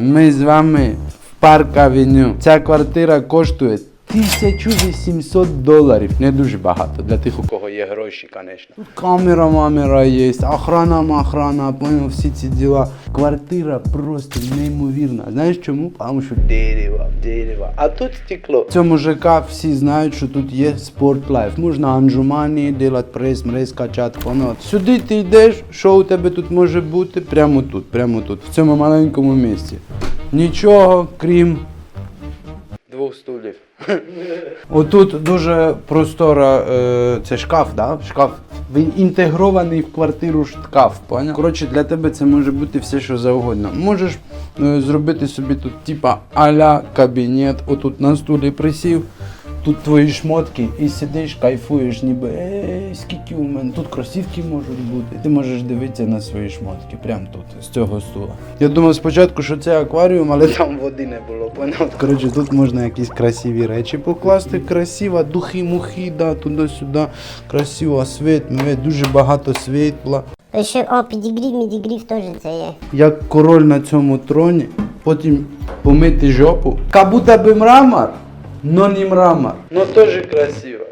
Ми з вами в парк Авеню. Ця квартира коштує 1800 доларів. Не дуже багато для тих, у кого є гроші, звісно. Тут камера, мамера є, охрана, махрана, понял, всі ці діла. Квартира просто неймовірна. Знаєш чому? Тому що дерево, дерево. А тут стекло. В цьому ЖК всі знають, що тут є спорт лайф. Можна анжумані, делати прес, мрез, качати, понял. Сюди ти йдеш, що у тебе тут може бути? Прямо тут, прямо тут, в цьому маленькому місці. Нічого, крім двох стулів. Отут дуже простора, е, це шкаф, да? Шкаф. Він інтегрований в квартиру шкаф, поняв? Коротше, для тебе це може бути все, що завгодно. Можеш зробити собі тут, типа аля кабінет, отут на стулі присів. Тут твої шмотки і сидиш, кайфуєш, ніби ей, скільки у мене. Тут кросівки можуть бути. Ти можеш дивитися на свої шмотки, прямо тут, з цього стула. Я думав спочатку, що це акваріум, але там води не було. Поняв? Коротше, тут можна якісь красиві речі покласти. Красиво, духи, мухи, да, туди-сюди. Красиво, світ, дуже багато світла. Ще, о, підігрів, мідігрів теж це є. Як король на цьому троні, потім помити жопу. Как будто би мрамор, но не мрамор. но тоже красиво.